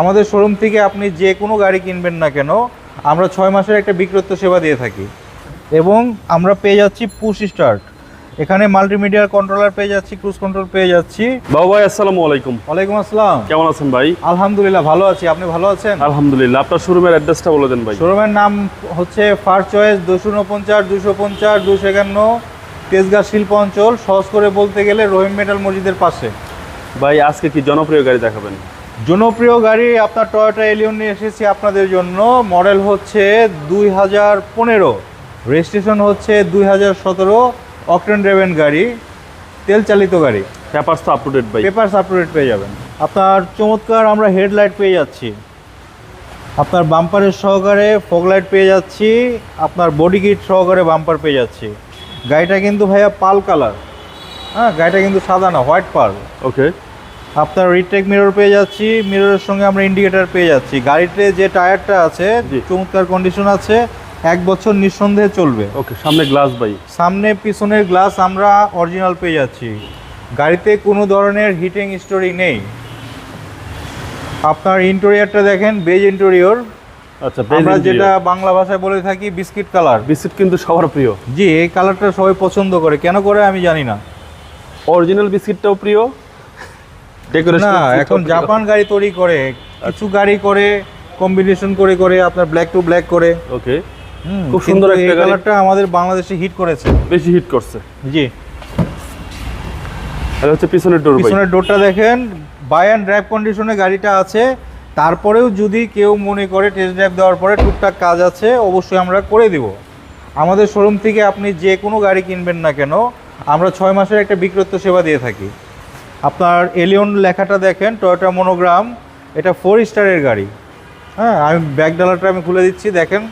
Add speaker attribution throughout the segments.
Speaker 1: আমাদের শোরুম থেকে আপনি যে কোনো গাড়ি কিনবেন না কেন আমরা ছয় মাসের একটা বিক্রত্ব সেবা দিয়ে থাকি। এবং আমরা পেয়ে যাচ্ছি পুশ স্টার্ট এখানে মাল্টিমিডিয়ার কন্ট্রোলার পেয়ে যাচ্ছি ক্রুজ কন্ট্রোল পেয়ে যাচ্ছি।
Speaker 2: বাবু ভাই আসসালামু আলাইকুম।
Speaker 1: ওয়ালাইকুম আসসালাম।
Speaker 2: কেমন আছেন ভাই?
Speaker 1: আলহামদুলিল্লাহ ভালো আছি। আপনি ভালো আছেন?
Speaker 2: আলহামদুলিল্লাহ। আপনার শোরুমের অ্যাড্রেসটা বলে দেন ভাই।
Speaker 1: শোরুমের নাম হচ্ছে ফার্স্ট চয়েস দুশো উনপঞ্চাশ দুশো পঞ্চাশ দুশো একান্ন তেজগাঁ শিল্প অঞ্চল সহজ করে বলতে গেলে রহিম মেটাল মসজিদের পাশে।
Speaker 2: ভাই আজকে কি জনপ্রিয় গাড়ি দেখাবেন?
Speaker 1: জনপ্রিয় গাড়ি আপনার টয়োটা এলিয়ন নিয়ে এসেছি আপনাদের জন্য। মডেল হচ্ছে দুই হাজার পনেরো। রেজিস্ট্রেশন হচ্ছে দুই হাজার সতেরো। অকটেন ড্রেভেন গাড়ি। তেল চালিত গাড়ি।
Speaker 2: পেপারস তো আপ টু ডেট
Speaker 1: আপটুডেট পেয়ে যাবেন। আপনার চমৎকার আমরা হেডলাইট পেয়ে যাচ্ছি। আপনার বাম্পারের সহকারে ফগলাইট পেয়ে যাচ্ছি। আপনার বডি কিট সহকারে বাম্পার পেয়ে যাচ্ছি। গাড়িটা কিন্তু ভাইয়া পাল কালার। হ্যাঁ গাড়িটা কিন্তু সাদা না হোয়াইট পাল।
Speaker 2: ওকে
Speaker 1: আপনার রিটেক মিরর পেয়ে যাচ্ছি। মিররের সঙ্গে আমরা ইন্ডিকেটর পেয়ে যাচ্ছি। গাড়িতে যে টায়ারটা আছে। চমৎকার কন্ডিশন আছে। এক বছর নিঃসন্দেহে চলবে।
Speaker 2: ওকে সামনে গ্লাস ভাই।
Speaker 1: সামনে পিছনের গ্লাস আমরা অরিজিনাল পেয়ে যাচ্ছি। গাড়িতে কোনো ধরনের হিটিং স্টোরি নেই। আপনার ইন্টেরিয়রটা দেখেন বেজ ইন্টেরিয়র
Speaker 2: আচ্ছা
Speaker 1: আমরা যেটা বাংলা ভাষায় বলে থাকি বিস্কিট কালার
Speaker 2: বিস্কিট কিন্তু সবার প্রিয়।
Speaker 1: জি এই কালারটা সবাই পছন্দ করে। কেন করে আমি জানি না।
Speaker 2: অরিজিনাল বিস্কিটটাও প্রিয়।
Speaker 1: না এখন জাপান গাড়ি তৈরি করে কিছু গাড়ি করে কম্বিনেশন করে করে আপনার ব্ল্যাক টু ব্ল্যাক করে।
Speaker 2: ওকে খুব সুন্দর একটা
Speaker 1: কালারটা আমাদের বাংলাদেশে হিট করেছে।
Speaker 2: বেশি হিট করছে।
Speaker 1: জি।
Speaker 2: আর হচ্ছে পিছনের ডোর
Speaker 1: পিছনের ডোরটা দেখেন বাই অ্যান্ড ড্রাইভ কন্ডিশনে গাড়িটা আছে। তারপরেও যদি কেউ মনে করে টেস্ট ড্রাইভ দেওয়ার পরে টুকটাক কাজ আছে অবশ্যই আমরা করে দিব। আমাদের শোরুম থেকে আপনি যে কোনো গাড়ি কিনবেন না কেন আমরা ছয় মাসের একটা বিক্রত্ব সেবা দিয়ে থাকি। আপনার এলিয়ন লেখাটা দেখেন টয়োটা মনোগ্রাম এটা ফোর স্টারের গাড়ি। হ্যাঁ আমি ব্যাক ডালাটা আমি খুলে দিচ্ছি দেখেন।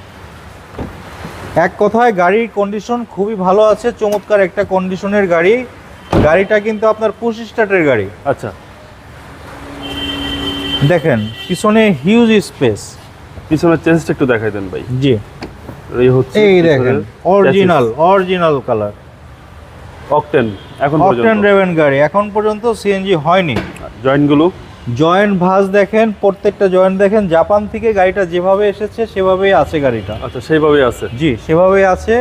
Speaker 1: এক কথায় গাড়ির কন্ডিশন খুবই ভালো আছে চমৎকার একটা কন্ডিশনের গাড়ি। গাড়িটা কিন্তু আপনার পুশ স্টার্টের গাড়ি।
Speaker 2: আচ্ছা।
Speaker 1: দেখেন পিছনে হিউজ স্পেস
Speaker 2: পিছনের চেঞ্জটা একটু দেখাই দেন ভাই।
Speaker 1: জি।
Speaker 2: এই হচ্ছে
Speaker 1: এই দেখেন অরিজিনাল অরিজিনাল কালার
Speaker 2: অকটেন এখন
Speaker 1: অকটেন রেভেন গাড়ি এখন পর্যন্ত সিএনজি হয়নি।
Speaker 2: জয়েন্টগুলো
Speaker 1: জয়েন্ট ভাঁজ দেখেন প্রত্যেকটা জয়েন্ট দেখেন জাপান থেকে গাড়িটা যেভাবে এসেছে সেভাবেই আছে গাড়িটা।
Speaker 2: আচ্ছা সেইভাবেই আছে?
Speaker 1: জি সেভাবেই আছে।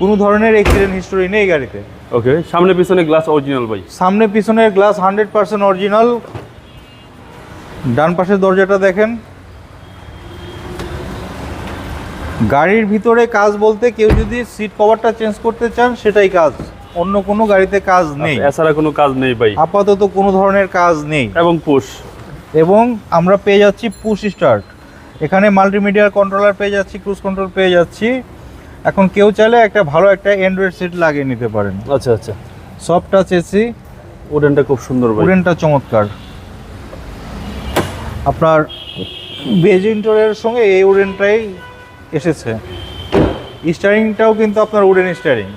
Speaker 1: কোনো ধরনের অ্যাক্সিডেন্ট হিস্টোরি নেই গাড়িতে।
Speaker 2: ওকে সামনে পিছনে গ্লাস অরিজিনাল ভাই।
Speaker 1: সামনে পিছনের গ্লাস হান্ড্রেড পার্সেন্ট অরিজিনাল ডান পাশের দরজাটা দেখেন। গাড়ির ভিতরে কাজ বলতে কেউ যদি সিট কভারটা চেঞ্জ করতে চান সেটাই কাজ। অন্য কোনো গাড়িতে কাজ নেই।
Speaker 2: আচ্ছা, এছাড়া কোনো কাজ নেই ভাই।
Speaker 1: আপাতত কোনো ধরনের কাজ নেই।
Speaker 2: এবং পুশ।
Speaker 1: এবং আমরা পেয়ে যাচ্ছি পুশ স্টার্ট। এখানে মাল্টিমিডিয়ার কন্ট্রোলার পেয়ে যাচ্ছি ক্রুজ কন্ট্রোল পেয়ে যাচ্ছি। এখন কেউ চাইলে একটা ভালো একটা অ্যান্ড্রয়েড সেট লাগিয়ে নিতে পারেন।
Speaker 2: আচ্ছা আচ্ছা।
Speaker 1: সফট টাচ এসি
Speaker 2: উডেনটা খুব সুন্দর ভাই।
Speaker 1: উডেনটা চমৎকার। আপনার বেজ ইন্টোরের সঙ্গে এই উডেনটাই এসেছে। স্টারিংটাও কিন্তু আপনার উডেন স্টারিং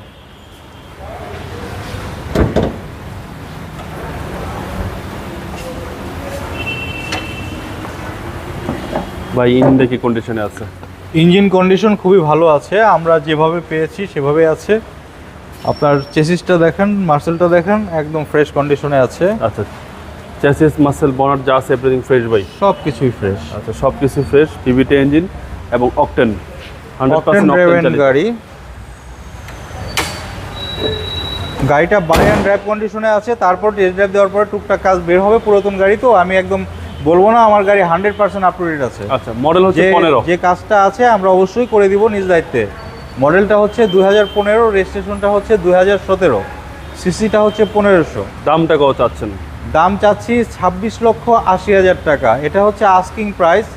Speaker 2: ভাই ইঞ্জিনটা কি কন্ডিশনে আছে?
Speaker 1: ইঞ্জিন কন্ডিশন খুবই ভালো আছে আমরা যেভাবে পেয়েছি সেভাবে আছে। আপনার চেসিসটা দেখেন মার্সেলটা দেখেন একদম ফ্রেশ কন্ডিশনে আছে।
Speaker 2: আচ্ছা চেসিস মার্সেল বনার যা আছে এভরিথিং ফ্রেশ ভাই?
Speaker 1: সব কিছুই ফ্রেশ
Speaker 2: আচ্ছা সব কিছু ফ্রেশ পিভিটি ইঞ্জিন এবং অকটেন হান্ড্রেড
Speaker 1: গাড়ি। গাড়িটা বাই অ্যান্ড ড্রাইভ কন্ডিশনে আছে তারপর টেস্ট ড্রাইভ দেওয়ার পরে টুকটাক কাজ বের হবে পুরাতন গাড়ি তো আমি একদম বলব না আমার গাড়ি hundred percent up to date আছে।
Speaker 2: আচ্ছা মডেল হচ্ছে পনেরো।
Speaker 1: যে কাজটা আছে আমরা অবশ্যই করে দিব নিজ দায়িত্বে। মডেলটা হচ্ছে দুই হাজার পনেরো রেজিস্ট্রেশনটা হচ্ছে দুই হাজার সতেরো। সিসিটা হচ্ছে পনেরোশো।
Speaker 2: দামটা কত চাচ্ছেন?
Speaker 1: দাম চাচ্ছি ছাব্বিশ লক্ষ আশি হাজার টাকা। এটা হচ্ছে আস্কিং প্রাইস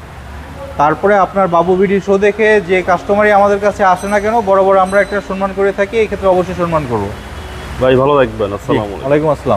Speaker 1: তারপরে আপনার বাবু বিডি শো দেখে যে কাস্টমারই আমাদের কাছে আসে না কেন বড় বড় আমরা একটা সম্মান করে থাকি এই ক্ষেত্রে অবশ্যই সম্মান করব।
Speaker 2: ভাই ভালো থাকবেন। আসসালামু আলাইকুম
Speaker 1: আসসালাম।